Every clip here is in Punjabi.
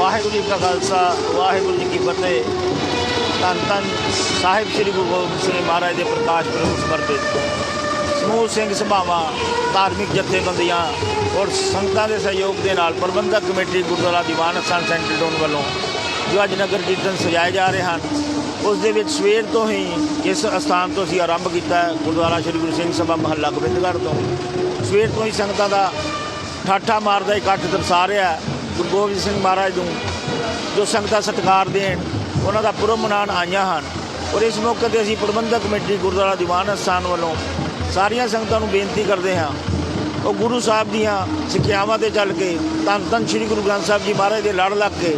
ਵਾਹਿਗੁਰੂ ਜੀ ਕਾ ਖਾਲਸਾ, ਵਾਹਿਗੁਰੂ ਜੀ ਕੀ ਫਤਿਹ। ਧੰਨ ਧੰਨ ਸਾਹਿਬ ਸ੍ਰੀ ਗੁਰੂ ਗੋਬਿੰਦ ਸਿੰਘ ਮਹਾਰਾਜ ਦੇ ਪ੍ਰਕਾਸ਼ ਪੁਰਬ ਸਮਰਪਿਤ। ਸਮੂਹ ਸਿੰਘ ਸਭਾਵਾਂ, ਧਾਰਮਿਕ ਜਥੇਬੰਦੀਆਂ ਔਰ ਸੰਗਤਾਂ ਦੇ ਸਹਿਯੋਗ ਦੇ ਨਾਲ ਪ੍ਰਬੰਧਕ ਕਮੇਟੀ ਗੁਰਦੁਆਰਾ ਦੀਵਾਨ ਅਸਥਾਨ ਸੈਂਟਰ ਟਾਊਨ ਵੱਲੋਂ ਜੋ ਅੱਜ ਨਗਰ ਕੀਰਤਨ ਸਜਾਏ ਜਾ ਰਹੇ ਹਨ, ਉਸ ਦੇ ਵਿੱਚ ਸਵੇਰ ਤੋਂ ਹੀ ਇਸ ਅਸਥਾਨ ਤੋਂ ਅਸੀਂ ਆਰੰਭ ਕੀਤਾ ਗੁਰਦੁਆਰਾ ਸ੍ਰੀ ਗੁਰੂ ਸਿੰਘ ਸਭਾ ਮਹੱਲਾ ਗੋਬਿੰਦਗੜ੍ਹ ਤੋਂ। ਸਵੇਰ ਤੋਂ ਹੀ ਸੰਗਤਾਂ ਦਾ ਠਾਠਾ ਮਾਰਦਾ ਇਕੱਠ ਦਰਸਾ ਰਿਹਾ ਗੁਰੂ ਗੋਬਿੰਦ ਸਿੰਘ ਮਹਾਰਾਜ ਨੂੰ ਜੋ ਸੰਗਤਾਂ ਸਤਿਕਾਰ ਦੇਣ, ਉਹਨਾਂ ਦਾ ਪੁਰਬ ਮਨਾਉਣ ਆਈਆਂ ਹਨ। ਔਰ ਇਸ ਮੌਕੇ ਤੇ ਅਸੀਂ ਪ੍ਰਬੰਧਕ ਕਮੇਟੀ ਗੁਰਦੁਆਰਾ ਦੀਵਾਨ ਅਸਥਾਨ ਵੱਲੋਂ ਸਾਰੀਆਂ ਸੰਗਤਾਂ ਨੂੰ ਬੇਨਤੀ ਕਰਦੇ ਹਾਂ। ਉਹ ਗੁਰੂ ਸਾਹਿਬ ਦੀਆਂ ਸਿੱਖਿਆਵਾਂ ਤੇ ਚੱਲ ਕੇ ਧੰਨ ਧੰਨ ਸ੍ਰੀ ਗੁਰੂ ਗ੍ਰੰਥ ਸਾਹਿਬ ਜੀ ਮਹਾਰਾਜ ਦੇ ਲੜ ਲੱਗ ਕੇ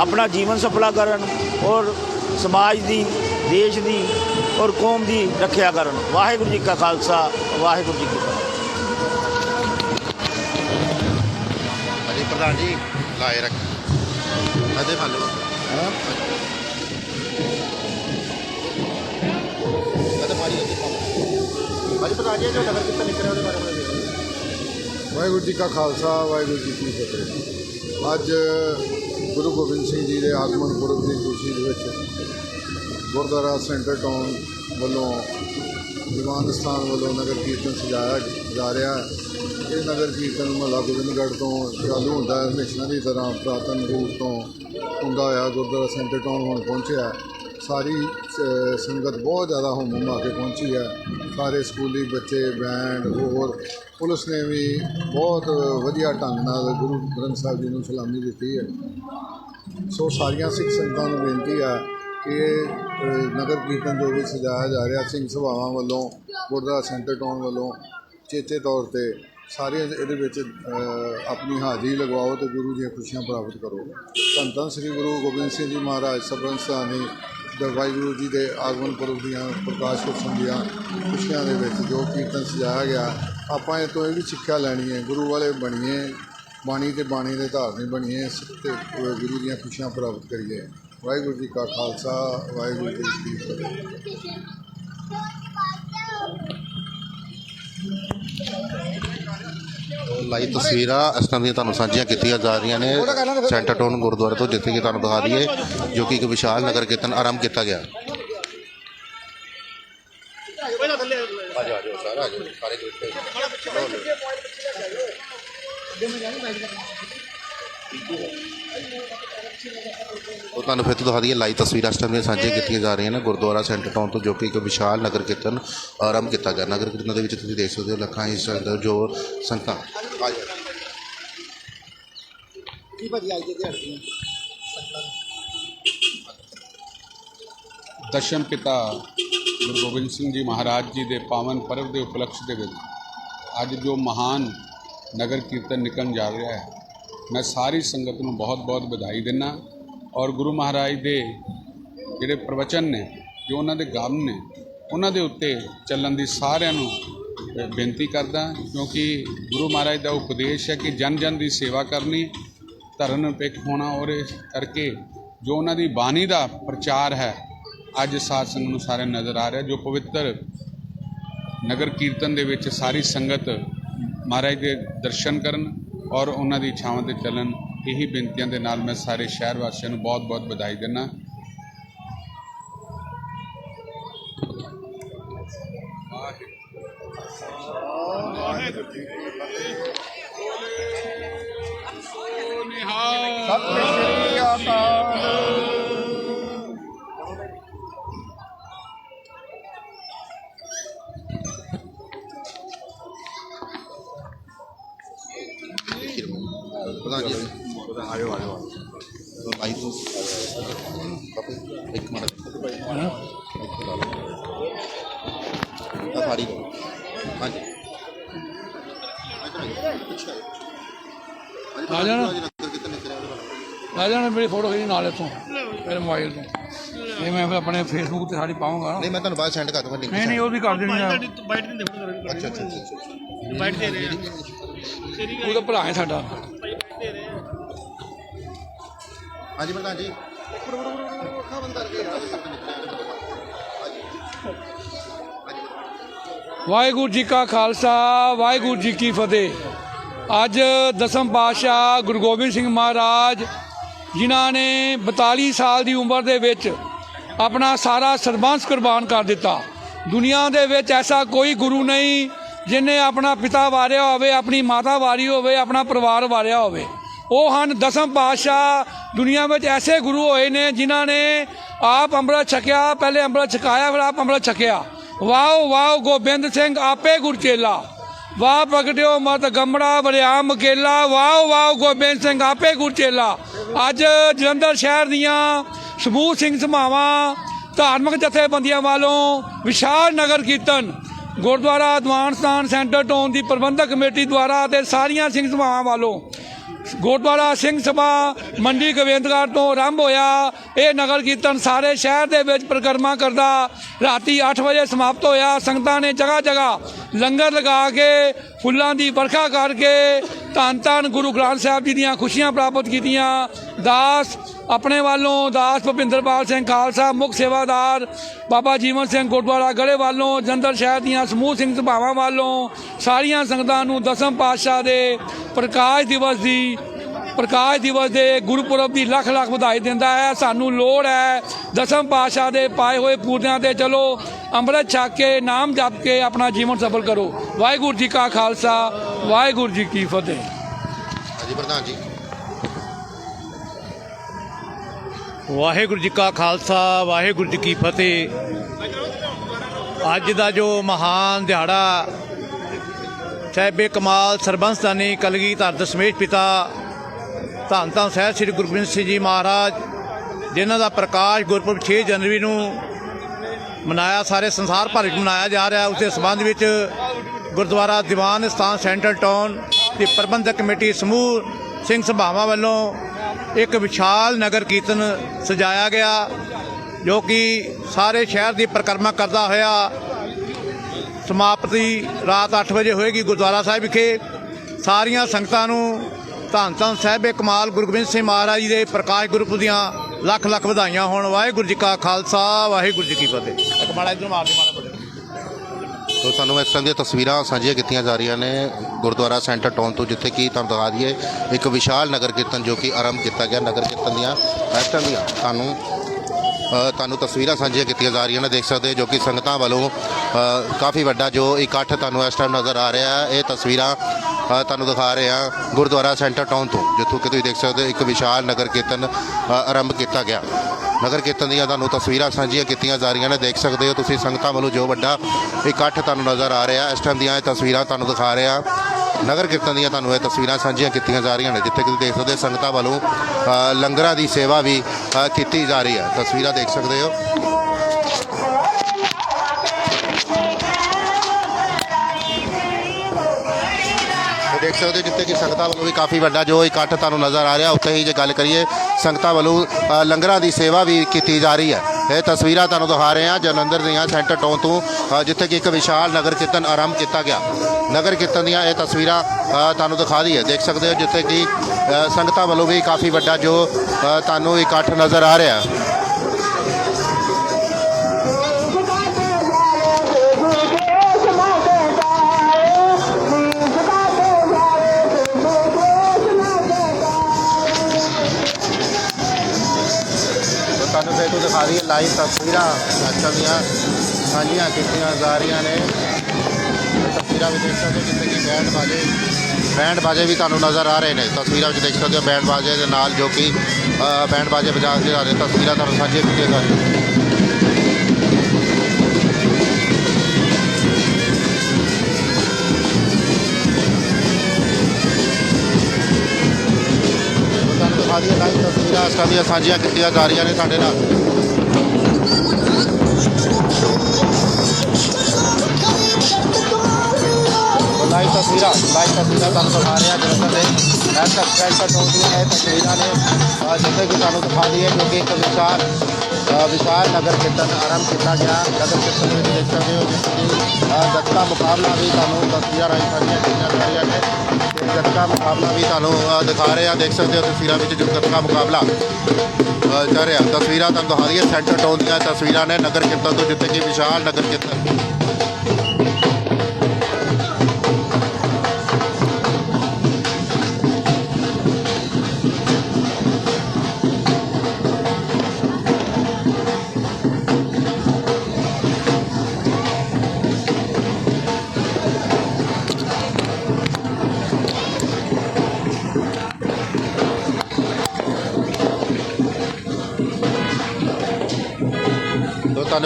ਆਪਣਾ ਜੀਵਨ ਸਫਲਾ ਕਰਨ ਔਰ ਸਮਾਜ ਦੀ, ਦੇਸ਼ ਦੀ ਔਰ ਕੌਮ ਦੀ ਰੱਖਿਆ ਕਰਨ। ਵਾਹਿਗੁਰੂ ਜੀ ਕਾ ਖਾਲਸਾ, ਵਾਹਿਗੁਰੂ ਜੀ ਕੀ ਪ੍ਰਧਾਨ ਜੀ। ਲਾਏ ਰੱਖ। ਅਦੇ ਫਾਲੋ ਅਦੇ ਮਾਰੀ ਅਦੇ ਅਜੀ ਪ੍ਰਧਾਨ ਜੀ ਜੋ ਨਗਰ ਕੀਰਤਨ ਨਿਕਲਿਆ ਉਹਦੇ ਬਾਰੇ ਵਿੱਚ ਦੱਸੋ ਵਾਹਿਗੁਰੂ ਜੀ ਕਾ ਖਾਲਸਾ ਵਾਹਿਗੁਰੂ ਜੀ ਕੀ ਫਤਿਹ। ਅੱਜ ਗੁਰੂ ਗੋਬਿੰਦ ਸਿੰਘ ਜੀ ਦੇ ਆਗਮਨ ਪੁਰਬ ਦੀ ਖੁਸ਼ੀ ਦੇ ਵਿੱਚ ਗੁਰਦੁਆਰਾ ਸੈਂਟਰ ਟਾਊਨ ਵੱਲੋਂ ਦੀਵਾਨ ਸਥਾਨ ਵੱਲੋਂ ਨਗਰ ਕੀਰਤਨ ਸਜਾਇਆ ਜਾ ਰਿਹਾ ਹੈ। ਇਹ ਨਗਰ ਕੀਰਤਨ ਮਹੱਲਾ ਗੋਬਿੰਦਗੜ੍ਹ ਤੋਂ ਚਾਲੂ ਹੁੰਦਾ ਹੈ। ਹਮੇਸ਼ਾ ਦੀ ਤਰ੍ਹਾਂ ਪ੍ਰਾਤਨ ਰੂਪ ਤੋਂ ਹੁੰਦਾ ਹੋਇਆ ਗੁਰਦੁਆਰਾ ਸੈਂਟਰ ਟਾਊਨ ਹੁਣ ਪਹੁੰਚਿਆ। ਸਾਰੀ ਸੰਗਤ ਬਹੁਤ ਜ਼ਿਆਦਾ ਹੁਮ ਹੁਮਾ ਕੇ ਪਹੁੰਚੀ ਹੈ। ਸਾਰੇ ਸਕੂਲੀ ਬੱਚੇ, ਬੈਂਡ, ਹੋਰ ਪੁਲਿਸ ਨੇ ਵੀ ਬਹੁਤ ਵਧੀਆ ਢੰਗ ਨਾਲ ਗੁਰੂ ਗ੍ਰੰਥ ਸਾਹਿਬ ਜੀ ਨੂੰ ਸਲਾਮੀ ਦਿੱਤੀ ਹੈ। ਸੋ ਸਾਰੀਆਂ ਸਿੱਖ ਸੰਗਤਾਂ ਨੂੰ ਬੇਨਤੀ ਹੈ ਕਿ ਨਗਰ ਕੀਰਤਨ ਜੋ ਵੀ ਸਜਾਇਆ ਜਾ ਰਿਹਾ, ਸਿੰਘ ਸਭਾਵਾਂ ਵੱਲੋਂ, ਗੁਰਦੁਆਰਾ ਸੈਂਟਰ ਟਾਊਨ ਵੱਲੋਂ, ਚੇਤੇ ਤੌਰ ਤੇ ਸਾਰਿਆਂ ਇਹਦੇ ਵਿੱਚ ਆਪਣੀ ਹਾਜ਼ਰੀ ਲਗਵਾਓ ਤੇ ਗੁਰੂ ਦੀਆਂ ਖੁਸ਼ੀਆਂ ਪ੍ਰਾਪਤ ਕਰੋ। ਧੰਨ ਧੰਨ ਸ੍ਰੀ ਗੁਰੂ ਗੋਬਿੰਦ ਸਿੰਘ ਜੀ ਮਹਾਰਾਜ ਸਬਰਨ ਸਾਨੀ ਦੇ ਵਾਹਿਗੁਰੂ ਜੀ ਦੇ ਆਗਮਨ ਪੁਰਬ ਦੀਆਂ ਪ੍ਰਕਾਸ਼ ਉਤਸਵ ਦੀਆਂ ਖੁਸ਼ੀਆਂ ਦੇ ਵਿੱਚ ਜੋ ਕੀਰਤਨ ਸਜਾਇਆ ਗਿਆ, ਆਪਾਂ ਇਹ ਤੋਂ ਇਹ ਵੀ ਸਿੱਖਿਆ ਲੈਣੀ ਹੈ, ਗੁਰੂ ਵਾਲੇ ਬਣੀਏ, ਬਾਣੀ ਤੇ ਬਾਣੀ ਦੇ ਧਾਰਨੀ ਬਣੀਏ ਤੇ ਗੁਰੂ ਦੀਆਂ ਖੁਸ਼ੀਆਂ ਪ੍ਰਾਪਤ ਕਰੀਏ। ਵਾਹਿਗੁਰੂ ਜੀ ਕਾ ਖਾਲਸਾ, ਵਾਹਿਗੁਰੂ ਜੀ ਕੀ ਫਤਿਹ। ਲਾਈ ਤਸਵੀਰਾਂ, ਇਸ ਤਰ੍ਹਾਂ ਦੀਆਂ ਤੁਹਾਨੂੰ ਸਾਂਝੀਆਂ ਕੀਤੀਆਂ ਜਾ ਰਹੀਆਂ ਨੇ ਸੈਂਟਰ ਟਾਊਨ ਗੁਰਦੁਆਰੇ ਤੋਂ, ਜਿੱਥੇ ਕਿ ਤੁਹਾਨੂੰ ਦਿਖਾ ਦਈਏ, ਜੋ ਕਿ ਇੱਕ ਵਿਸ਼ਾਲ ਨਗਰ ਕੀਰਤਨ ਆਰੰਭ ਕੀਤਾ ਗਿਆ। ਸਾਰੇ ਉਹ ਤੁਹਾਨੂੰ ਫਿਰ ਤੋਂ ਦਿਖਾ ਦਈਏ ਲਾਈਵ ਤਸਵੀਰਾਂ ਇਸ ਟਾਈਮ ਦੀਆਂ ਸਾਂਝੀਆਂ ਕੀਤੀਆਂ ਜਾ ਰਹੀਆਂ ਨੇ ਗੁਰਦੁਆਰਾ ਸੈਂਟਰ ਟਾਊਨ ਤੋਂ ਜੋ ਕਿ ਇੱਕ ਵਿਸ਼ਾਲ ਨਗਰ ਕੀਰਤਨ ਆਰੰਭ ਕੀਤਾ ਗਿਆ। ਨਗਰ ਕੀਰਤਨ ਦੇ ਵਿੱਚ ਤੁਸੀਂ ਦੇਖ ਸਕਦੇ ਹੋ ਲੱਖਾਂ ਇਸ ਅੰਦਰ ਜੋ ਸੰਗਤਾਂ ਆ? ਜਾਓ ਦਸ਼ਮ ਪਿਤਾ ਗੁਰੂ ਗੋਬਿੰਦ ਸਿੰਘ ਜੀ ਮਹਾਰਾਜ ਜੀ ਦੇ ਪਾਵਨ ਪਰਵ ਦੇ ਉਪਲਕਸ਼ ਦੇ ਵਿੱਚ ਅੱਜ ਜੋ ਮਹਾਨ ਨਗਰ ਕੀਰਤਨ ਨਿਕਲਣ ਜਾ ਰਿਹਾ ਹੈ ਮੈਂ ਸਾਰੀ ਸੰਗਤ ਨੂੰ ਬਹੁਤ-ਬਹੁਤ ਵਧਾਈ ਦਿੰਦਾ ਔਰ ਗੁਰੂ ਮਹਾਰਾਜ ਦੇ ਜਿਹੜੇ ਪ੍ਰਵਚਨ ਨੇ, ਜੋ ਉਹਨਾਂ ਦੇ ਗਮ ਨੇ, ਉਹਨਾਂ ਦੇ ਉੱਤੇ ਚੱਲਣ ਦੀ ਸਾਰਿਆਂ ਨੂੰ ਬੇਨਤੀ ਕਰਦਾ, ਕਿਉਂਕਿ ਗੁਰੂ ਮਹਾਰਾਜ ਦਾ ਉਪਦੇਸ਼ ਹੈ ਕਿ ਜਨ ਜਨ ਦੀ ਸੇਵਾ ਕਰਨੀ ਧਰਨ ਨਿਰਪੇਖ ਹੋਣਾ ਔਰ ਇਸ ਕਰਕੇ ਜੋ ਉਹਨਾਂ ਦੀ ਬਾਣੀ ਦਾ ਪ੍ਰਚਾਰ ਹੈ, ਅੱਜ ਸਾਧ ਸੰਗਤ ਨੂੰ ਸਾਰੇ ਨਜ਼ਰ ਆ ਰਿਹਾ, ਜੋ ਪਵਿੱਤਰ ਨਗਰ ਕੀਰਤਨ ਦੇ ਵਿੱਚ ਸਾਰੀ ਸੰਗਤ ਮਹਾਰਾਜ ਦੇ ਦਰਸ਼ਨ ਕਰਨ ਔਰ ਉਹਨਾਂ ਦੀ ਇੱਛਾਵਾਂ ਤੇ ਚੱਲਣ ਇਹੀ ਬੇਨਤੀਆਂ ਦੇ ਨਾਲ ਮੈਂ ਸਾਰੇ ਸ਼ਹਿਰ ਵਾਸੀਆਂ ਨੂੰ ਬਹੁਤ-ਬਹੁਤ ਵਧਾਈ ਦਿੰਦਾ। ਪ੍ਰਧਾਨ ਜੀ ਆਇਓ ਆਇਓ ਲਾਈਵ ਤੋਂ ਕਾਪੀ ਇੱਕ ਮਿੰਟ ਆ ਫਾੜੀ ਹਾਂਜੀ ਆ ਜਾਣਾ। ਆ ਜਾਣਾ ਮੇਰੀ ਫੋਟੋ ਖਿੱਚ ਨਾਲ ਇੱਥੋਂ ਮੇਰੇ ਮੋਬਾਈਲ ਤੋਂ ਇਹ ਮੈਂ ਫਿਰ ਆਪਣੇ ਫੇਸਬੁੱਕ ਤੇ ਸਾਡੀ ਪਾਵਾਂਗਾ ਨਹੀਂ ਮੈਂ ਤੁਹਾਨੂੰ ਬਾਅਦ ਸੈਂਡ ਕਰ ਦੂੰਗਾ ਲਿੰਕ ਨਹੀਂ ਨਹੀਂ ਉਹ ਵੀ ਕਰ ਦੇਣੀ ਆ ਬਾਈਟ ਨਹੀਂ ਦੇਖੋ ਅੱਛਾ ਅੱਛਾ ਅੱਛਾ, ਬਾਈਟ ਦੇ ਰਹੇ ਆ ਉਹ ਤਾਂ ਭਰਾ ਹੈ ਸਾਡਾ ਹਾਂਜੀ ਪ੍ਰਧਾਨ ਜੀ ਅੱਖਾਂ ਬੰਦ ਕਰਕੇ ਵਾਹਿਗੁਰੂ ਜੀ ਕਾ ਖਾਲਸਾ, ਵਾਹਿਗੁਰੂ ਜੀ ਕੀ ਫਤਿਹ। ਅੱਜ ਦਸਮ ਪਾਤਸ਼ਾਹ ਗੁਰੂ ਗੋਬਿੰਦ ਸਿੰਘ ਮਹਾਰਾਜ ਜਿਨ੍ਹਾਂ ਨੇ 42 ਸਾਲ ਦੀ ਉਮਰ ਦੇ ਵਿੱਚ ਆਪਣਾ ਸਾਰਾ ਸਰਬੰਸ ਕੁਰਬਾਨ ਕਰ ਦਿੱਤਾ। ਦੁਨੀਆ ਦੇ ਵਿੱਚ ਐਸਾ ਕੋਈ ਗੁਰੂ ਨਹੀਂ ਜਿਨੇ ਆਪਣਾ ਪਿਤਾ ਵਾਰਿਆ ਹੋਵੇ, ਆਪਣੀ ਮਾਤਾ ਵਾਰੀ ਹੋਵੇ, ਆਪਣਾ ਪਰਿਵਾਰ ਵਾਰਿਆ ਹੋਵੇ। ਉਹ ਹਨ ਦਸਮ ਪਾਤਸ਼ਾਹ, ਦੁਨੀਆ ਵਿੱਚ ਐਸੇ ਗੁਰੂ ਹੋਏ ਨੇ ਜਿਨ੍ਹਾਂ ਨੇ ਆਪ ਅੰਮ੍ਰਿਤ ਛਕਿਆ, ਪਹਿਲੇ ਅੰਮ੍ਰਿਤ ਛਕਾਇਆ, ਫਿਰ ਆਪ ਅੰਮ੍ਰਿਤ ਛਕਿਆ। ਵਾਓ ਵਾਓ, ਗੋਬਿੰਦ ਸਿੰਘ, ਆਪੇ ਗੁਰਚੇਲਾ ਵਾਹ ਪ੍ਰਗਟਿਓ ਮਤ ਗੰਮੜਾ ਵਰਿਆਮ ਕੇਲਾ ਵਾਓ ਵਾਓ, ਗੋਬਿੰਦ ਸਿੰਘ, ਆਪੇ ਗੁਰਚੇਲਾ ਅੱਜ ਜਲੰਧਰ ਸ਼ਹਿਰ ਦੀਆਂ ਸਮੂਹ ਸਿੰਘ ਸਮਾਵਾਂ, ਧਾਰਮਿਕ ਜਥੇਬੰਦੀਆਂ ਵੱਲੋਂ ਵਿਸ਼ਾਲ ਨਗਰ ਕੀਰਤਨ, ਗੁਰਦੁਆਰਾ ਦੀਵਾਨ ਸਥਾਨ ਸੈਂਟਰ ਟਾਊਨ ਦੀ ਪ੍ਰਬੰਧਕ ਕਮੇਟੀ ਦੁਆਰਾ ਤੇ ਸਾਰੀਆਂ ਸਿੰਘ ਸਭਾਵਾਂ ਵੱਲੋਂ ਗੁਰਦੁਆਰਾ ਸਿੰਘ ਸਭਾ ਮੰਡੀ ਗੋਬਿੰਦਗੜ੍ਹ ਤੋਂ ਆਰੰਭ ਹੋਇਆ। ਇਹ ਨਗਰ ਕੀਰਤਨ ਸਾਰੇ ਸ਼ਹਿਰ ਦੇ ਵਿੱਚ ਪ੍ਰਕਰਮਾ ਕਰਦਾ। ਰਾਤੀ 8 ਵਜੇ ਸਮਾਪਤ ਹੋਇਆ। ਸੰਗਤਾਂ ਨੇ ਜਗ੍ਹਾ ਜਗ੍ਹਾ ਲੰਗਰ ਲਗਾ ਕੇ ਫੁੱਲਾਂ ਦੀ ਵਰਖਾ ਕਰਕੇ ਧੰਨ ਧੰਨ ਗੁਰੂ ਗ੍ਰੰਥ ਸਾਹਿਬ ਜੀ ਦੀਆਂ ਖੁਸ਼ੀਆਂ ਪ੍ਰਾਪਤ ਕੀਤੀਆਂ। ਦਾਸ ਆਪਣੇ ਵੱਲੋਂ, ਦਾਸ ਭੁਪਿੰਦਰਪਾਲ ਸਿੰਘ ਖਾਲਸਾ, ਮੁੱਖ ਸੇਵਾਦਾਰ ਬਾਬਾ ਜੀਵਨ ਸਿੰਘ ਗੁਰਦੁਆਰਾ ਗੜੇ ਵੱਲੋਂ ਜੰਦਰ ਸ਼ਹਿਰ ਦੀਆਂ ਸਮੂਹ ਸਿੰਘ ਸਭਾਵਾਂ ਵੱਲੋਂ ਸਾਰੀਆਂ ਸੰਗਤਾਂ ਨੂੰ ਦਸਮ ਪਾਤਸ਼ਾਹ ਦੇ ਪ੍ਰਕਾਸ਼ ਦਿਵਸ ਦੀ ਪ੍ਰਕਾਸ਼ ਦਿਵਸ ਦੇ ਗੁਰਪੁਰਬ ਦੀ ਲੱਖ ਲੱਖ ਵਧਾਈ ਦਿੰਦਾ ਹੈ। ਸਾਨੂੰ ਲੋੜ ਹੈ ਦਸਮ ਪਾਤਸ਼ਾਹ ਦੇ ਪਾਏ ਹੋਏ ਪੂਰਿਆਂ ਤੇ ਚਲੋ ਅੰਮ੍ਰਿਤ ਛਕ ਕੇ ਨਾਮ ਜਪ ਕੇ ਆਪਣਾ ਜੀਵਨ ਸਫਲ ਕਰੋ। ਵਾਹਿਗੁਰੂ ਜੀ ਕਾ ਖਾਲਸਾ ਵਾਹਿਗੁਰੂ ਜੀ ਕੀ ਫਤਿਹ। ਹਾਂਜੀ ਪ੍ਰਧਾਨ ਜੀ। ਵਾਹਿਗੁਰੂ ਜੀ ਕਾ ਖਾਲਸਾ ਵਾਹਿਗੁਰੂ ਜੀ ਕੀ ਫਤਿਹ। ਅੱਜ ਦਾ ਜੋ ਮਹਾਨ ਦਿਹਾੜਾ ਸਾਹਿਬੇ ਕਮਾਲ ਸਰਬੰਸਦਾਨੀ ਕਲਗੀਧਰ ਦਸ਼ਮੇਸ਼ ਪਿਤਾ ਧੰਨ ਧੰਨ ਸਾਹਿਬ ਸ੍ਰੀ ਗੁਰੂ ਗੋਬਿੰਦ ਸਿੰਘ ਜੀ ਮਹਾਰਾਜ, ਜਿਨ੍ਹਾਂ ਦਾ ਪ੍ਰਕਾਸ਼ ਗੁਰਪੁਰਬ 6 ਜਨਵਰੀ ਨੂੰ ਮਨਾਇਆ, ਸਾਰੇ ਸੰਸਾਰ ਭਰ ਵਿੱਚ ਮਨਾਇਆ ਜਾ ਰਿਹਾ। ਉਸ ਦੇ ਸੰਬੰਧ ਵਿੱਚ ਗੁਰਦੁਆਰਾ ਦੀਵਾਨ ਸਥਾਨ ਸੈਂਟਰਲ ਟਾਊਨ ਦੀ ਪ੍ਰਬੰਧਕ ਕਮੇਟੀ ਸਮੂਹ ਸਿੰਘ ਸਭਾਵਾਂ ਵੱਲੋਂ ਇੱਕ ਵਿਸ਼ਾਲ ਨਗਰ ਕੀਰਤਨ ਸਜਾਇਆ ਗਿਆ, ਜੋ ਕਿ ਸਾਰੇ ਸ਼ਹਿਰ ਦੀ ਪਰਿਕਰਮਾ ਕਰਦਾ ਹੋਇਆ। ਸਮਾਪਤੀ ਰਾਤ 8 ਵਜੇ ਹੋਏਗੀ ਗੁਰਦੁਆਰਾ ਸਾਹਿਬ ਵਿਖੇ। ਸਾਰੀਆਂ ਸੰਗਤਾਂ ਨੂੰ ਧੰਨ ਧੰਨ ਸਾਹਿਬੇ ਕਮਾਲ ਗੁਰੂ ਗੋਬਿੰਦ ਸਿੰਘ ਮਹਾਰਾਜ ਜੀ ਦੇ ਪ੍ਰਕਾਸ਼ ਗੁਰਪੁਰਬ ਦੀਆਂ ਲੱਖ ਲੱਖ ਵਧਾਈਆਂ ਹੋਣ। ਵਾਹਿਗੁਰੂ ਜੀ ਕਾ ਖਾਲਸਾ, ਵਾਹਿਗੁਰੂ ਜੀ ਕੀ ਫਤਿਹ। ਇੱਕ ਇਧਰ ਮਾਰ ਦੇ ਮਾੜਾ ਬੜੇ ਤੋ ਤੁਹਾਨੂੰ ਇਸ ਤਰ੍ਹਾਂ ਦੀਆਂ ਤਸਵੀਰਾਂ ਸਾਂਝੀਆਂ ਕੀਤੀਆਂ ਜਾ ਰਹੀਆਂ ਨੇ ਗੁਰਦੁਆਰਾ ਸੈਂਟਰ ਟਾਊਨ ਤੋਂ, ਜਿੱਥੇ ਕਿ ਤੁਹਾਨੂੰ ਦਿਖਾ ਦਈਏ, ਇੱਕ ਵਿਸ਼ਾਲ ਨਗਰ ਕੀਰਤਨ ਜੋ ਕਿ ਆਰੰਭ ਕੀਤਾ ਗਿਆ। ਨਗਰ ਕੀਰਤਨ ਦੀਆਂ, ਇਸ ਤਰ੍ਹਾਂ ਦੀਆਂ ਤੁਹਾਨੂੰ ਤੁਹਾਨੂੰ ਤਸਵੀਰਾਂ ਸਾਂਝੀਆਂ ਕੀਤੀਆਂ ਜਾ ਰਹੀਆਂ ਨੇ, ਦੇਖ ਸਕਦੇ ਹੋ, ਜੋ ਕਿ ਸੰਗਤਾਂ ਵੱਲੋਂ ਕਾਫੀ ਵੱਡਾ ਜੋ ਇਕੱਠ ਤੁਹਾਨੂੰ ਇਸ ਟਾਈਮ ਨਜ਼ਰ ਆ ਰਿਹਾ ਹੈ। ਇਹ ਤਸਵੀਰਾਂ ਤੁਹਾਨੂੰ ਦਿਖਾ ਰਹੇ ਹਾਂ ਗੁਰਦੁਆਰਾ ਸੈਂਟਰ ਟਾਊਨ ਤੋਂ, ਜਿੱਥੋਂ ਕਿ ਤੁਸੀਂ ਦੇਖ ਸਕਦੇ ਹੋ, ਇੱਕ ਵਿਸ਼ਾਲ ਨਗਰ ਕੀਰਤਨ ਆਰੰਭ ਕੀਤਾ ਗਿਆ। ਨਗਰ ਕੀਰਤਨ ਦੀਆਂ ਤੁਹਾਨੂੰ ਤਸਵੀਰਾਂ ਸਾਂਝੀਆਂ ਕੀਤੀਆਂ ਜਾ ਰਹੀਆਂ ਨੇ, ਦੇਖ ਸਕਦੇ ਹੋ ਤੁਸੀਂ ਸੰਗਤਾਂ ਵੱਲੋਂ ਜੋ ਵੱਡਾ ਇਕੱਠ ਤੁਹਾਨੂੰ ਨਜ਼ਰ ਆ ਰਿਹਾ, ਇਸ ਟਾਈਮ ਦੀਆਂ ਇਹ ਤਸਵੀਰਾਂ ਤੁਹਾਨੂੰ ਦਿਖਾ ਰਿਹਾ ਨਗਰ ਕੀਰਤਨ ਦੀਆਂ ਤੁਹਾਨੂੰ ਇਹ ਤਸਵੀਰਾਂ ਸਾਂਝੀਆਂ ਕੀਤੀਆਂ ਜਾ ਰਹੀਆਂ ਨੇ, ਜਿੱਥੇ ਕਿ ਤੁਸੀਂ ਦੇਖ ਸਕਦੇ ਹੋ ਸੰਗਤਾਂ ਵੱਲੋਂ ਲੰਗਰਾਂ ਦੀ ਸੇਵਾ ਵੀ ਕੀਤੀ ਜਾ ਰਹੀ ਹੈ। ਤਸਵੀਰਾਂ ਦੇਖ ਸਕਦੇ ਹੋ। ਸਕਦੇ ਹੋ ਜਿੱਥੇ ਕਿ ਸੰਗਤਾਂ ਵੱਲੋਂ ਵੀ ਕਾਫੀ ਵੱਡਾ ਜੋ ਇਕੱਠ ਤੁਹਾਨੂੰ ਨਜ਼ਰ ਆ ਰਿਹਾ, ਉੱਥੇ ਹੀ ਜੇ ਗੱਲ ਕਰੀਏ, ਸੰਗਤਾਂ ਵੱਲੋਂ ਲੰਗਰਾਂ ਦੀ ਸੇਵਾ ਵੀ ਕੀਤੀ ਜਾ ਰਹੀ ਹੈ। ਇਹ ਤਸਵੀਰਾਂ ਤੁਹਾਨੂੰ ਦਿਖਾ ਰਹੇ ਹਾਂ, ਜਲੰਧਰ ਦੀਆਂ ਸੈਂਟਰ ਟਾਊਨ ਤੋਂ ਜਿੱਥੇ ਕਿ ਇੱਕ ਵਿਸ਼ਾਲ ਨਗਰ ਕੀਰਤਨ ਆਰੰਭ ਕੀਤਾ ਗਿਆ। ਨਗਰ ਕੀਰਤਨ ਦੀਆਂ ਇਹ ਤਸਵੀਰਾਂ ਤੁਹਾਨੂੰ ਦਿਖਾ ਰਹੀ ਹੈ ਦੇਖ ਸਕਦੇ ਹੋ ਜਿੱਥੇ ਕਿ ਸੰਗਤਾਂ ਵੱਲੋਂ ਵੀ ਕਾਫੀ ਵੱਡਾ ਜੋ ਤੁਹਾਨੂੰ ਇਕੱਠ ਨਜ਼ਰ ਆ ਰਿਹਾ। ਤੁਹਾਨੂੰ ਫੇਰ ਤੋਂ ਦਿਖਾ ਰਹੀ ਲਾਈਵ ਤਸਵੀਰਾਂ। ਅੱਛਾ ਦੀਆਂ ਸਾਂਝੀਆਂ ਕੀਤੀਆਂ ਜਾ ਰਹੀਆਂ ਨੇ। ਤਸਵੀਰਾਂ ਵਿੱਚ ਦੇਖ ਸਕਦੇ ਹੋ ਜਿੱਥੇ ਕਿ ਬੈਂਡ ਬਾਜੇ ਬੈਂਡ ਬਾਜੇ ਵੀ ਤੁਹਾਨੂੰ ਨਜ਼ਰ ਆ ਰਹੇ ਨੇ। ਤਸਵੀਰਾਂ ਵਿੱਚ ਦੇਖ ਸਕਦੇ ਹੋ ਬੈਂਡ ਬਾਜੇ ਦੇ ਨਾਲ ਜੋ ਕਿ ਬੈਂਡ ਬਾਜੇ ਵਜਾ ਕੇ ਜਾ ਰਹੇ ਤਸਵੀਰਾਂ ਤੁਹਾਨੂੰ ਸਾਂਝੀਆਂ ਕੀਤੀਆਂ ਜਾ ਰਹੀਆਂ ਦਈਏ ਲਾਈਵ ਦੀਆਂ ਸਾਂਝੀਆਂ ਕੀਤੀਆਂ ਜਾ ਰਹੀਆਂ ਨੇ ਸਾਡੇ ਨਾਲ। ਲਾਈਵ ਤਸਵੀਰਾਂ ਲਾਈਵ ਤਸਵੀਰਾਂ ਤੁਹਾਨੂੰ ਦਿਖਾ ਰਿਹਾ ਹਾਂ ਜਲੰਧਰ ਦੇ ਇਸ ਤੱਕ ਸੈਂਟਰ ਤੋਂ ਇਹ ਤਸਵੀਰਾਂ ਨੇ। ਜਿੱਥੇ ਕਿ ਤੁਹਾਨੂੰ ਦਿਖਾ ਦਈਏ ਜੋ ਕਿ ਇੱਕ ਵਿਸ਼ਾਲ ਵਿਸ਼ਾਲ ਨਗਰ ਕੀਰਤਨ ਆਰੰਭ ਕੀਤਾ ਗਿਆ। ਨਗਰ ਕੀਰਤਨ ਵਿੱਚ ਦੇਖ ਸਕਦੇ ਹੋ ਜਿਸ ਕਿ ਅ, ਗੱਤਕਾ ਮੁਕਾਬਲਾ ਵੀ ਤੁਹਾਨੂੰ ਤਸਵੀਰਾਂ ਰਾਹੀਂ ਸਾਂਝੀਆਂ ਕੀਤੀਆਂ ਜਾ ਰਹੀਆਂ ਨੇ। ਤੇ ਗੱਤਕਾ ਮੁਕਾਬਲਾ ਵੀ ਤੁਹਾਨੂੰ ਦਿਖਾ ਰਹੇ ਆ। ਦੇਖ ਸਕਦੇ ਹੋ ਤਸਵੀਰਾਂ ਵਿੱਚ ਜੋ ਗੱਤਕਾ ਮੁਕਾਬਲਾ ਅ, ਚੱਲ ਰਿਹਾ। ਤਸਵੀਰਾਂ ਤੁਹਾਨੂੰ ਦਿਖਾ ਦਈਏ ਸੈਂਟਰ ਟਾਊਨ ਦੀਆਂ ਤਸਵੀਰਾਂ ਨੇ ਨਗਰ ਕੀਰਤਨ ਤੋਂ ਜਿੱਥੇ ਕਿ ਵਿਸ਼ਾਲ ਨਗਰ ਕੀਰਤਨ।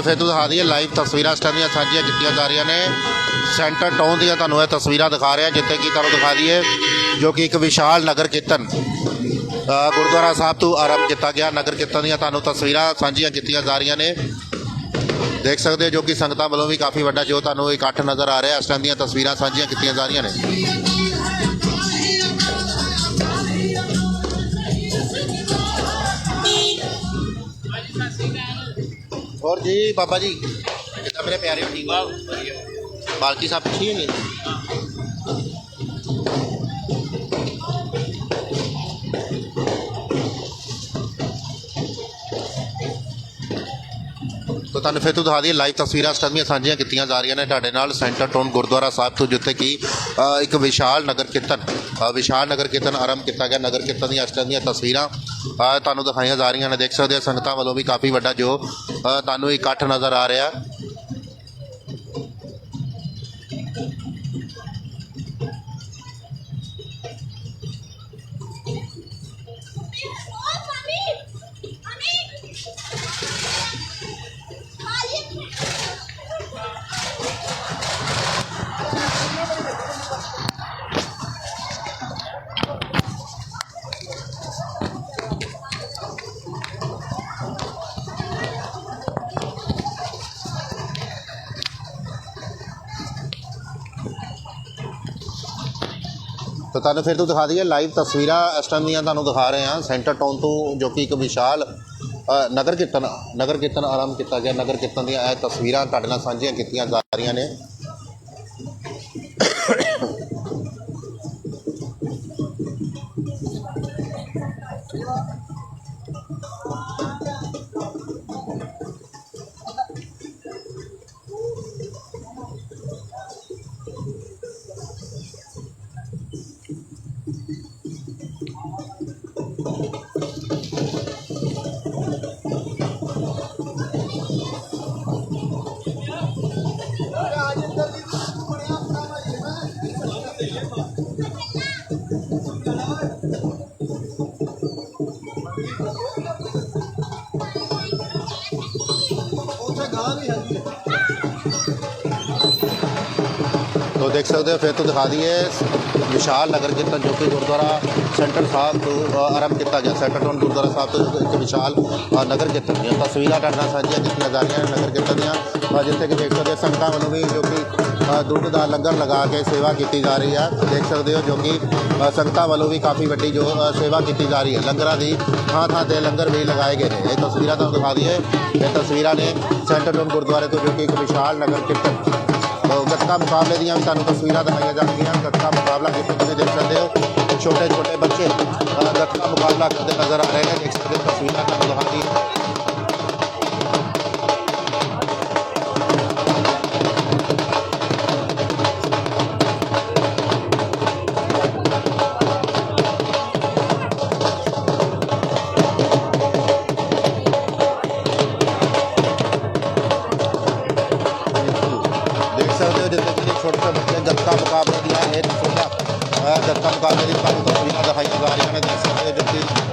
ਫਿਰ ਤੋਂ ਦਿਖਾ ਦਈਏ ਲਾਈਵ ਤਸਵੀਰਾਂ, ਇਸ ਟਾਈਮ ਦੀਆਂ ਸਾਂਝੀਆਂ ਕੀਤੀਆਂ ਜਾ ਰਹੀਆਂ ਨੇ। ਸੈਂਟਰ ਟਾਊਨ ਦੀਆਂ ਤੁਹਾਨੂੰ ਇਹ ਤਸਵੀਰਾਂ ਦਿਖਾ ਰਿਹਾ, ਜਿੱਥੇ ਕਿ ਤੁਹਾਨੂੰ ਦਿਖਾ ਦਈਏ, ਜੋ ਕਿ ਇੱਕ ਵਿਸ਼ਾਲ ਨਗਰ ਕੀਰਤਨ। ਗੁਰਦੁਆਰਾ ਸਾਹਿਬ ਤੋਂ ਆਰੰਭ ਕੀਤਾ ਗਿਆ। ਨਗਰ ਕੀਰਤਨ ਦੀਆਂ ਤੁਹਾਨੂੰ ਤਸਵੀਰਾਂ ਸਾਂਝੀਆਂ ਕੀਤੀਆਂ ਜਾ ਰਹੀਆਂ ਨੇ। ਦੇਖ ਸਕਦੇ ਹੋ ਜੋ ਕਿ ਸੰਗਤਾਂ ਵੱਲੋਂ ਵੀ ਕਾਫੀ ਵੱਡਾ ਜੋ ਤੁਹਾਨੂੰ ਇਕੱਠ ਨਜ਼ਰ ਆ ਰਿਹਾ, ਇਸ ਟਾਈਮ ਦੀਆਂ ਤਸਵੀਰਾਂ ਸਾਂਝੀਆਂ ਕੀਤੀਆਂ ਜਾ ਰਹੀਆਂ ਨੇ। ਹੋਰ ਜੀ ਬਾਬਾ ਜੀ ਕਿੱਦਾਂ ਮੇਰੇ ਪਿਆਰੇ ਹੋ? ਠੀਕ ਹੋ ਬਾਲਕੀ ਸਾਹਿਬ ਪੁੱਛੀ ਨਹੀਂ ਤੁਹਾਨੂੰ ਫਿਰ ਤੋਂ ਦਿਖਾ ਦਈਏ ਲਾਈਵ ਤਸਵੀਰਾਂ ਇਸ ਟਾਈਮ ਦੀਆਂ ਸਾਂਝੀਆਂ ਕੀਤੀਆਂ ਜਾ ਰਹੀਆਂ ਨੇ ਤੁਹਾਡੇ ਨਾਲ ਸੈਂਟਰ ਟਾਊਨ ਗੁਰਦੁਆਰਾ ਸਾਹਿਬ ਤੋਂ ਜਿੱਥੇ ਕਿ ਅ, ਇੱਕ ਵਿਸ਼ਾਲ ਨਗਰ ਕੀਰਤਨ ਅ, ਵਿਸ਼ਾਲ ਨਗਰ ਕੀਰਤਨ ਆਰੰਭ ਕੀਤਾ ਗਿਆ। ਨਗਰ ਕੀਰਤਨ ਦੀਆਂ ਇਸ ਟਾਈਮ ਦੀਆਂ ਤਸਵੀਰਾਂ ਅ, ਤੁਹਾਨੂੰ ਦਿਖਾਈਆਂ ਜਾ ਰਹੀਆਂ ਨੇ। ਦੇਖ ਸਕਦੇ ਹੋ ਸੰਗਤਾਂ ਵੱਲੋਂ ਵੀ ਕਾਫੀ ਵੱਡਾ ਜੋ ਅ, ਤੁਹਾਨੂੰ ਇਕੱਠ ਨਜ਼ਰ ਆ ਰਿਹਾ। ਤੁਹਾਨੂੰ ਫਿਰ ਤੋਂ ਦਿਖਾ ਦਈਏ ਲਾਈਵ ਤਸਵੀਰਾਂ ਇਸ ਟਾਈਮ ਦੀਆਂ ਤੁਹਾਨੂੰ ਦਿਖਾ ਰਹੇ ਹਾਂ। ਸੈਂਟਰ ਟਾਊਨ ਤੋਂ ਜੋ ਕਿ ਇੱਕ ਵਿਸ਼ਾਲ ਨਗਰ ਕੀਰਤਨ ਨਗਰ ਕੀਰਤਨ ਆਰੰਭ ਕੀਤਾ ਗਿਆ। ਨਗਰ ਕੀਰਤਨ ਦੀਆਂ ਇਹ ਤਸਵੀਰਾਂ ਤੁਹਾਡੇ ਨਾਲ ਸਾਂਝੀਆਂ ਕੀਤੀਆਂ ਜਾ ਰਹੀਆਂ ਨੇ। ਤੋ ਦੇਖ ਸਕਦੇ ਹੋ ਫਿਰ ਤੋਂ ਦਿਖਾ ਦਈਏ ਵਿਸ਼ਾਲ ਨਗਰ ਕੀਰਤਨ ਜੋ ਕਿ ਗੁਰਦੁਆਰਾ ਸੈਂਟਰ ਸਾਹਿਬ ਤੋਂ ਅ, ਆਰੰਭ ਕੀਤਾ ਗਿਆ ਸੈਂਟਰ ਟਾਊਨ ਗੁਰਦੁਆਰਾ ਸਾਹਿਬ ਤੋਂ ਇੱਕ ਵਿਸ਼ਾਲ ਅ, ਨਗਰ ਕੀਰਤਨ ਦੀਆਂ ਤਸਵੀਰਾਂ ਤੁਹਾਡੇ ਨਾਲ ਸਾਂਝੀਆਂ ਕੀਤੀਆਂ ਜਾ ਰਹੀਆਂ ਨੇ ਨਗਰ ਕੀਰਤਨ ਦੀਆਂ ਅ, ਜਿੱਥੇ ਕਿ ਦੇਖ ਸਕਦੇ ਹੋ ਸੰਗਤਾਂ ਵੱਲੋਂ ਵੀ ਜੋ ਕਿ ਅ, ਦੁੱਧ ਦਾ ਲੰਗਰ ਲਗਾ ਕੇ ਸੇਵਾ ਕੀਤੀ ਜਾ ਰਹੀ ਹੈ ਦੇਖ ਸਕਦੇ ਹੋ ਜੋ ਕਿ ਸੰਗਤਾਂ ਵੱਲੋਂ ਵੀ ਕਾਫੀ ਵੱਡੀ ਜੋ ਸੇਵਾ ਕੀਤੀ ਜਾ ਰਹੀ ਹੈ। ਲੰਗਰਾਂ ਦੀ ਥਾਂ ਥਾਂ ਤੇ ਲੰਗਰ ਵੀ ਲਗਾਏ ਗਏ ਨੇ। ਇਹ ਤਸਵੀਰਾਂ ਤੁਹਾਨੂੰ ਦਿਖਾ ਦਈਏ। ਇਹ ਤਸਵੀਰਾਂ ਨੇ ਸੈਂਟਰ ਟਾਊਨ ਗੁਰਦੁਆਰੇ ਤੋਂ ਜੋ ਕਿ ਇੱਕ ਵਿਸ਼ਾਲ ਨਗਰ ਕੀਰਤਨ। ਅ, ਗੱਤਕਾ ਮੁਕਾਬਲੇ ਦੀਆਂ ਵੀ ਤੁਹਾਨੂੰ ਤਸਵੀਰਾਂ ਦਿਖਾਈਆਂ ਜਾਣਗੀਆਂ। ਗੱਤਕਾ ਮੁਕਾਬਲਾ ਜਿੱਥੇ ਤੁਸੀਂ ਦੇਖ ਸਕਦੇ ਹੋ। ਛੋਟੇ ਛੋਟੇ ਬੱਚੇ ਗੱਤਕਾ ਮੁਕਾਬਲਾ ਕਰਦੇ ਨਜ਼ਰ ਆ ਰਹੇ ਨੇ। ਦੇਖ ਸਕਦੇ ਤਸਵੀਰਾਂ ਤੁਹਾਨੂੰ ਦਿਖਾ ਦਈਏ। ਹੋ ਜਿੱਥੇ ਕਿ ਛੋਟੇ ਛੋਟੇ ਬੱਚੇ ਗੱਤਕਾ ਮੁਕਾਬਲੇ ਦੀਆਂ ਇਹ ਛੋਟਾ ਅ, ਗੱਤਕਾ ਮੁਕਾਬਲੇ ਦੀ ਤੁਹਾਨੂੰ ਤਸਵੀਰਾਂ ਦਿਖਾਈਆਂ ਜਾ ਰਹੀਆਂ ਨੇ ਦੇਖ ਸਕਦੇ ਹੋ ਜੋ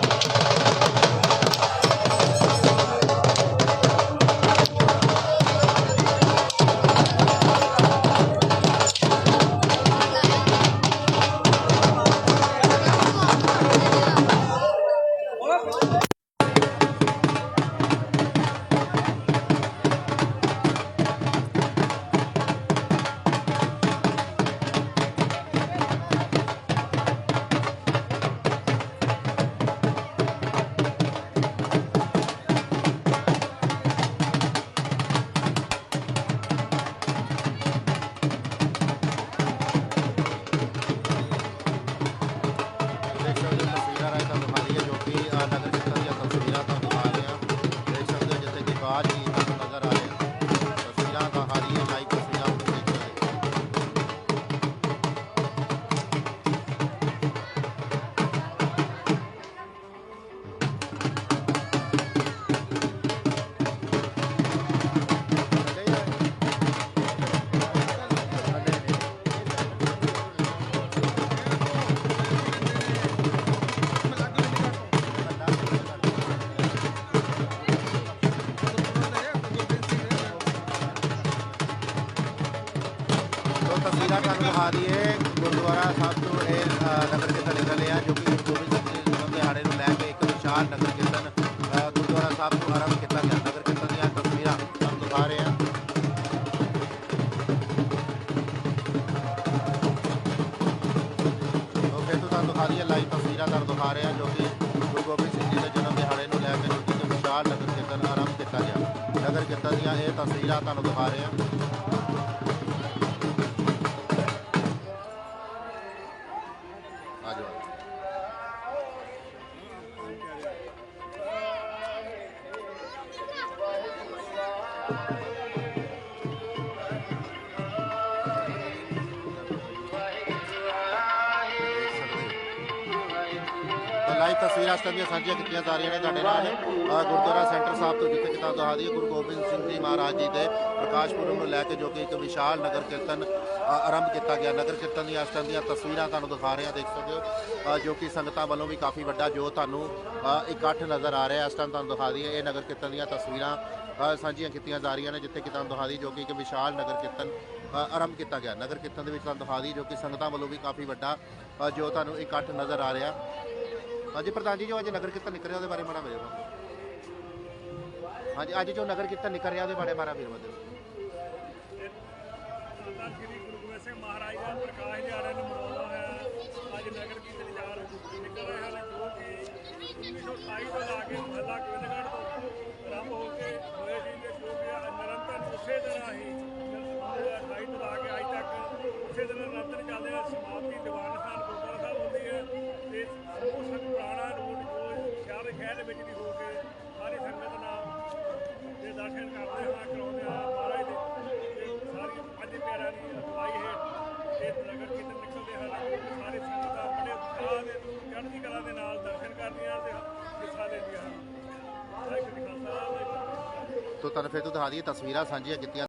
ਤੋਂ ਇਹ ਨਗਰ ਕੀਰਤਨ ਨਿਕਲੇ ਆ, ਜੋ ਕਿ ਗੁਰੂ ਗੋਬਿੰਦ ਸਿੰਘ ਜੀ ਦੇ ਜਨਮ ਦਿਹਾੜੇ ਨੂੰ ਲੈ ਕੇ ਇੱਕ ਵਿਸ਼ਾਲ ਨਗਰ ਕੀਰਤਨ ਗੁਰਦੁਆਰਾ ਸਾਹਿਬ ਤੋਂ ਆਰੰਭ ਕੀਤਾ ਗਿਆ। ਨਗਰ ਕੀਰਤਨ ਦੀਆਂ ਤਸਵੀਰਾਂ ਤੁਹਾਨੂੰ ਦਿਖਾ ਰਹੇ ਹਾਂ। ਓਕੇ ਤੋਂ ਤੁਹਾਨੂੰ ਦਿਖਾ ਰਹੀਏ ਲਾਈਵ ਤਸਵੀਰਾਂ ਤੁਹਾਨੂੰ ਦਿਖਾ ਰਹੇ ਹਾਂ, ਜੋ ਕਿ ਗੁਰੂ ਗੋਬਿੰਦ ਸਿੰਘ ਜੀ ਦੇ ਜਨਮ ਦਿਹਾੜੇ ਨੂੰ ਲੈ ਕੇ ਜੋ ਕਿ ਇੱਕ ਵਿਸ਼ਾਲ ਨਗਰ ਕੀਰਤਨ ਆਰੰਭ ਕੀਤਾ ਗਿਆ। ਨਗਰ ਕੀਰਤਨ ਦੀਆਂ ਇਹ ਤਸਵੀਰਾਂ ਤੁਹਾਨੂੰ ਦਿਖਾ ਰਹੇ ਹਾਂ। ਲਾਈਵ ਤਸਵੀਰਾਂ ਇਸ ਦੀਆਂ ਸਾਂਝੀਆਂ ਕੀਤੀਆਂ ਜਾ ਰਹੀਆਂ ਨੇ ਤੁਹਾਡੇ ਨਾਲ। ਗੁਰਦੁਆਰਾ ਸੈਂਟਰ ਸਾਹਿਬ ਤੋਂ ਜਿੱਥੇ ਕਿਤਾਬ ਦਿਖਾ ਦਈਏ ਗੁਰੂ ਗੋਬਿੰਦ ਸਿੰਘ ਜੀ ਮਹਾਰਾਜ ਜੀ ਦੇ ਪ੍ਰਕਾਸ਼ ਪੁਰਬ ਨੂੰ ਲੈ ਕੇ ਜੋ ਕਿ ਇੱਕ ਵਿਸ਼ਾਲ ਨਗਰ ਕੀਰਤਨ ਆਰੰਭ ਕੀਤਾ ਗਿਆ। ਨਗਰ ਕੀਰਤਨ ਦੀਆਂ ਇਸ ਟਾਈਮ ਦੀਆਂ ਤਸਵੀਰਾਂ ਤੁਹਾਨੂੰ ਦਿਖਾ ਰਹੇ ਹਾਂ, ਦੇਖ ਸਕਦੇ ਹੋ। ਜੋ ਕਿ ਸੰਗਤਾਂ ਵੱਲੋਂ ਵੀ ਕਾਫੀ ਵੱਡਾ ਜੋ ਤੁਹਾਨੂੰ ਇਕੱਠ ਨਜ਼ਰ ਆ ਰਿਹਾ ਇਸ ਟਾਈਮ ਤੁਹਾਨੂੰ ਦਿਖਾ ਦਈਏ, ਇਹ ਨਗਰ ਕੀਰਤਨ ਦੀਆਂ ਤਸਵੀਰਾਂ ਸਾਂਝੀਆਂ ਕੀਤੀਆਂ ਜਾ ਰਹੀਆਂ ਨੇ, ਜਿੱਥੇ ਕਿ ਤੁਹਾਨੂੰ ਦਿਖਾ ਦਈਏ ਜੋ ਕਿ ਇੱਕ ਵਿਸ਼ਾਲ ਨਗਰ ਕੀਰਤਨ ਆਰੰਭ ਕੀਤਾ ਗਿਆ। ਨਗਰ ਕੀਰਤਨ ਦੇ ਵਿੱਚ ਤੁਹਾਨੂੰ ਦਿਖਾ ਦਈਏ ਜੋ ਕਿ ਸੰਗਤਾਂ ਵੱਲੋਂ ਵੀ ਕਾਫੀ ਵੱਡਾ ਜੋ ਤੁਹਾਨੂੰ ਇਕੱਠ ਨਜ਼ਰ ਆ ਰਿਹਾ। ਹਾਂਜੀ, ਪ੍ਰਧਾਨ ਜੀ, ਜੋ ਅੱਜ ਨਗਰ ਕੀਰਤਨ ਨਿਕਲ ਰਿਹਾ, ਉਹਦੇ ਬਾਰੇ ਮਾੜਾ ਮੇਰੇ ਹਾਂਜੀ, ਅੱਜ ਜੋ ਨਗਰ ਕੀਰਤਨ ਨਿਕਲ ਰਿਹਾ, ਉਹਦੇ ਬਾਰੇ ਮਾੜਾ ਵੀਰ ਬਦਲ ਕਿ 1928 ਤੋਂ ਲਾ ਕੇ ਮਹੱਲਾ ਤੋਂ ਤੁਹਾਨੂੰ ਫਿਰ ਤੋਂ ਦਿਖਾ ਦਈਏ ਤਸਵੀਰਾਂ ਸਾਂਝੀਆਂ ਕੀਤੀਆਂ